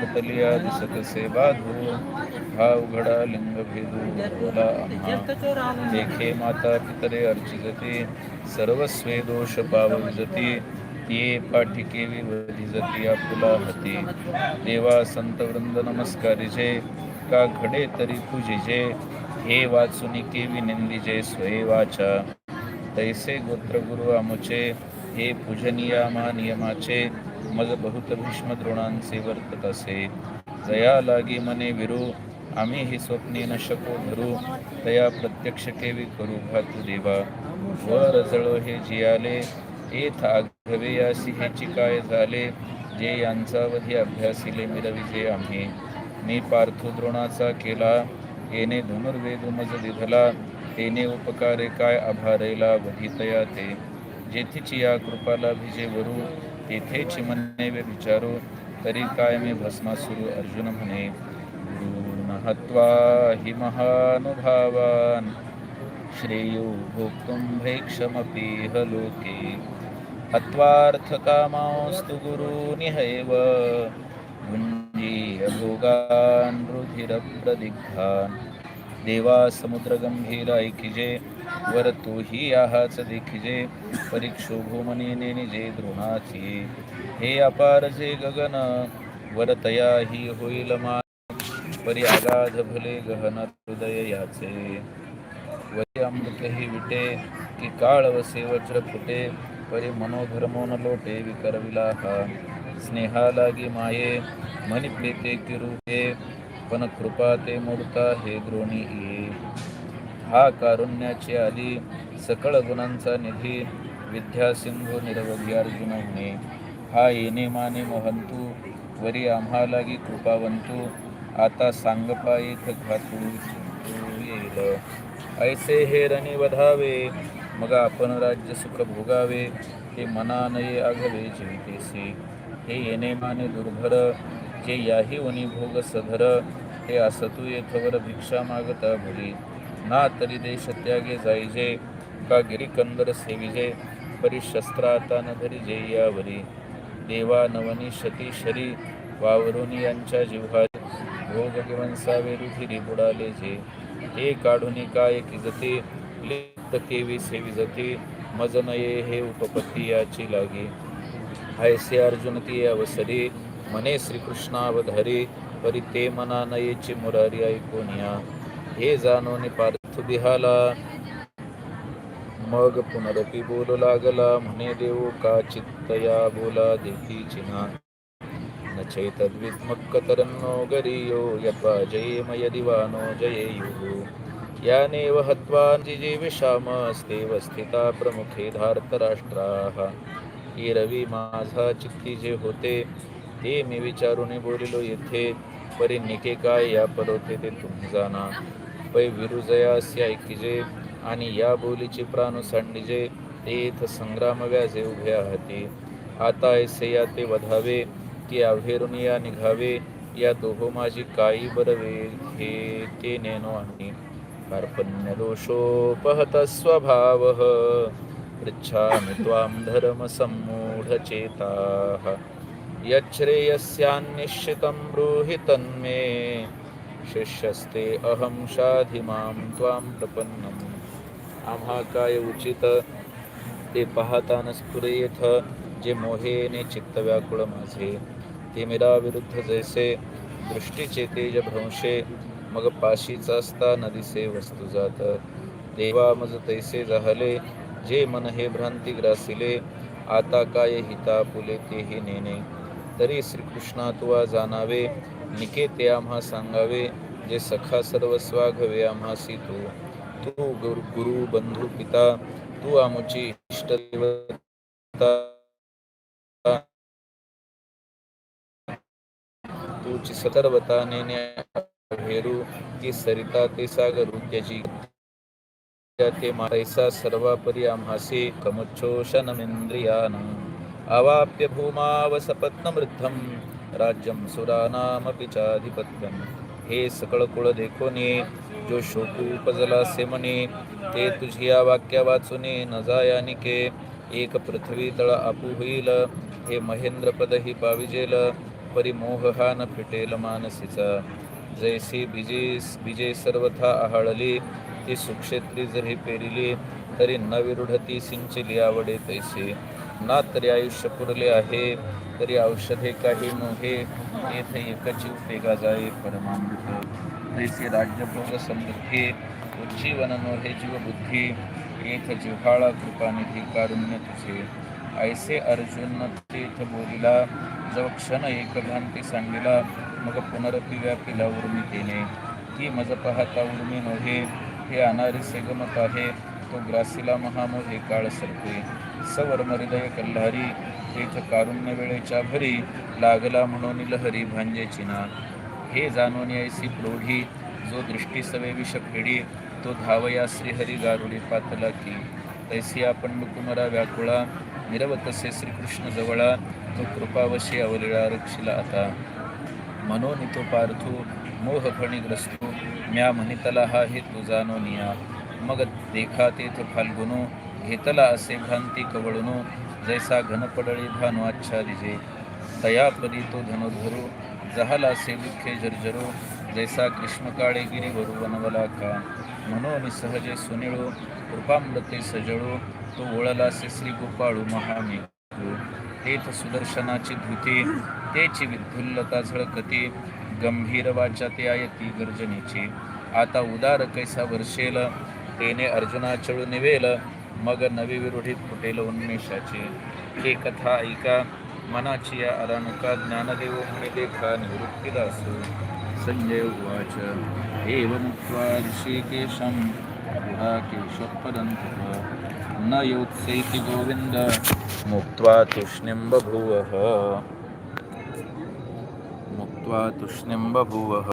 वर्तलिया दिसकसे बाधू हा उघडा लिंग भेदू बोला आम्हा. देखे माता पितरे अर्चिजते सर्वस्वे दोष पावजती ये पाठिके विवधिजती आपुला हती देवा संत वृंद नमस्कारिजे का घडे तरी पूजिजे हे वाचुनी केवी निंदिजे स्वये वाचा. तैसे गोत्र गुरु आमुचे हे पूजनीया मा नियमाचे मज बहुत भीष्म द्रोणांचे वर्तत असे जया लागी मने विरू आम्ही ही स्वप्ने न शको धरू. तया प्रत्यक्ष केवी करू भातू देवा. वर जळो हे जियाले एथ आघवे यासी हे काय झाले. जे यांचा वधी अभ्यासिले मिरविजे आम्ही. मी पार्थो द्रोणाचा केला येणे धनुर्वेद मज दिधला तेने उपकारे काय आभारेला वधितया ते. जेथीची या कृपाला भिजे वरू तेथेच मने विचारो तरी काय मी भस्मासुरू अर्जुन म्हणे गुरुर्न हत्वा हि महानुभावान् श्रेयो भोक्तुं भैक्षमपीह लोके। हत्वार्थकामास्तु गुरूनिहैव भुञ्जीय भोगान् रुधिरप्रदिग्धान्। देवा समुद्र गंभीर ऐकिजे वर तोही आहाच देखिजे परीक्षो भूमनीने निजे द्रोणाची. हे अपार जे गगन वर तया ही होईल मा परी आगाध भले गहन हृदय याचे. वरी अमृत ही विटे की काळ वसे वज्र फुटे परी मनोधर्मोन लोटे विकरविला स्नेहा लागी माये मनी प्रीते किरूपे पण कृपा ते मूर्ता हे द्रोणी ये. हा कारुण्याची आली सकळ गुणांचा निधी विद्या सिंधू निरवधी अर्जुनने. हा येणे माने महंतू वरी आम्हा लागी कृपावंतू आता सांगपा एक घातू येईल ऐसे हे रणी वधावे मग आपण राज्य सुख भोगावे हे मनानये आघवे जीवितेसे हे येणे माने दुर्भर जे याही वनी भोग सधर हे असतू येथवर भिक्षा मागता भुली ना तरी देश त्यागे जाईजे का गिरिकंदर सेविजे परी शस्त्राता न धरी जे यावरी. देवा नवनी शती शरी वावरून यांच्या जिव्हा भोग गिवंसावे रुधिरी बुडाले जे. हे काढून काय किजते लिप्त केवी सेवी जते मजनये हे उपपत्ती याची लागी. ऐसे अर्जुन ती अवसरी मने श्रीकृष्णावधारी परी ते मना नयेची मुरारी ऐकोनिया। हे जाणून पार्थ बिहाला। मग पुनरपी बोलू लागला म्हणे देऊ का चित्तया बोला देखी चिना? न चैतद्विद्मक्कतरन्नो गरीयो यत्वा जयेम यदिवानो जयेयुः। यानेव हत्वा जिजीविषामस्तेव स्थिता प्रमुखे धार्तराष्ट्राः। ही रवी माझा चित्ती जे होते ते मी विचारून बोलिलो येथे परी निके काय? या परोते ते तुम्ही जाना पै विरुजयास्य ऐकिजे आणि या बोलीची प्राणू सांडिजे तेथ संग्राम व्याजे उभे आहाती. आता ऐसे या ते वधावे की आव्हेरून या निघावे या दोहो माझी काही बरवे हे ते नेनो आणि कार्पण्य दोषोपहत स्वभाव पृच्छामि त्वां धर्मसम्मूढचेताः यच्छ्रेयस्यान्निश्चितं ब्रूहि तन्मे। शिष्यस्ते अहं शाधि मां त्वां प्रपन्नम्। आम्हा काय उचित। ते पाहता न स्फुरेथ जे मोहेने चित्त व्याकुळ माझे ते मीरा विरुद्ध जैसे दृष्टीचे तेज भ्रंशे मग पाशीचा असता नदीसे वस्तू जात। देवा मज तैसे जहले जे मन हे भ्रांती ग्रासिले। आता काय हिता पुले तेही नेणे। तरी श्रीकृष्णा तुवा जाणावे निके ते आम्हा सांगावे, जे सखा सर्व स्वाघवे आम्हासी तू तू गुरु गुरु, बंधू, पिता, तू आमुची देवता तुची सतर्वता नेण्या भेरू की सरिता ते सागरू, त्याची ते मारैसा सर्वापरी आम्हासे कमुच्छोषणमिंद्रियानं अवाप्य भूमावसपत्नमृद्धं राज्यं सुरानामपि चाधिपत्यं। हे सकळ कुळ देखोने जो शोकू उपजला से ते तुझी या वाक्या वाचुने न जायानिके एक पृथ्वी तळ आपू होईल हे महेंद्र पद ही पाविजेल परिमोह हा न फिटेल मानसीचा। जैसी बीजे बीजे सर्वथा आहाळली ती सुक्षेत्री जरी पेरिली तरी न विरुढती सिंचली आवडे तैसे ना तरी आयुष्य पुरले आहे तरी औषधे काही नोहे येथे एकची उपयोगा जाई परमामृत. तैसे राज्यभोग समृद्धी उज्जीवन नोहे जीव बुद्धी एक जिव्हाळा कृपानिधी कारुण्य तुझे. ऐसे अर्जुन तीर्थ बोलिला जव क्षण एक भ्रांती सांगिला मग पुनरपिव्या व्यापिला उर्मी केने ती मज पाहता उर्मी नोहे हे अनारी सेगमत आहे तो ग्रासीला महामोहे काळ सरते. सवर हृदय कल्हारी तेथ कारुण्य वेळेच्या भरी लागला म्हणून लहरी भांजेची ना हे जाणून ऐसी प्रौढी जो दृष्टी सवे विष फेडी तो धावया श्रीहरी गारुडी पातला की. तैसी आपण कुमरा व्याकुळा निरवतसे श्रीकृष्ण जवळा तो कृपावशी अवलिळा रक्षिला आता. मनोनी तो पार्थू मोहफणी ग्रस्तू म्या म्हणितला हा हे तू जाणो निया मग देखा तेथ फाल्गुनो घेतला असे भ्रांती कवळणू जैसा घनपडळी भानु आच्छादिजे तयापदी तो धनुर्धरू जहाला असे दुःखे झरझरू जैसा ग्रीष्मकाळे गिरीवरू वनवला का म्हणून सहजे सुनिळू कृपामृते सजळू तो ओळला से श्री गोपाळू महामेघू. तेथ सुदर्शनाची धुती तेची विद्युल्लता झळकती गंभीर वाचा ते आयती गर्जनेची. आता उदार कैसा वर्षेल तेने अर्जुना चळू निवेल मग नवी विरुढीत फुटेल उन्मेषाची हे कथा ऐका मनाची या अरानुका ज्ञानदेव देखा निवृत्तीदासू संजय उवाच एवमुक्त्वा ऋषिकेशं पुराकेशोत्पदन्तः न योत्सैति गोविन्द, मुक्त्वा तूष्णीं बभूवः मुक्त्वा तूष्णीं बभूवः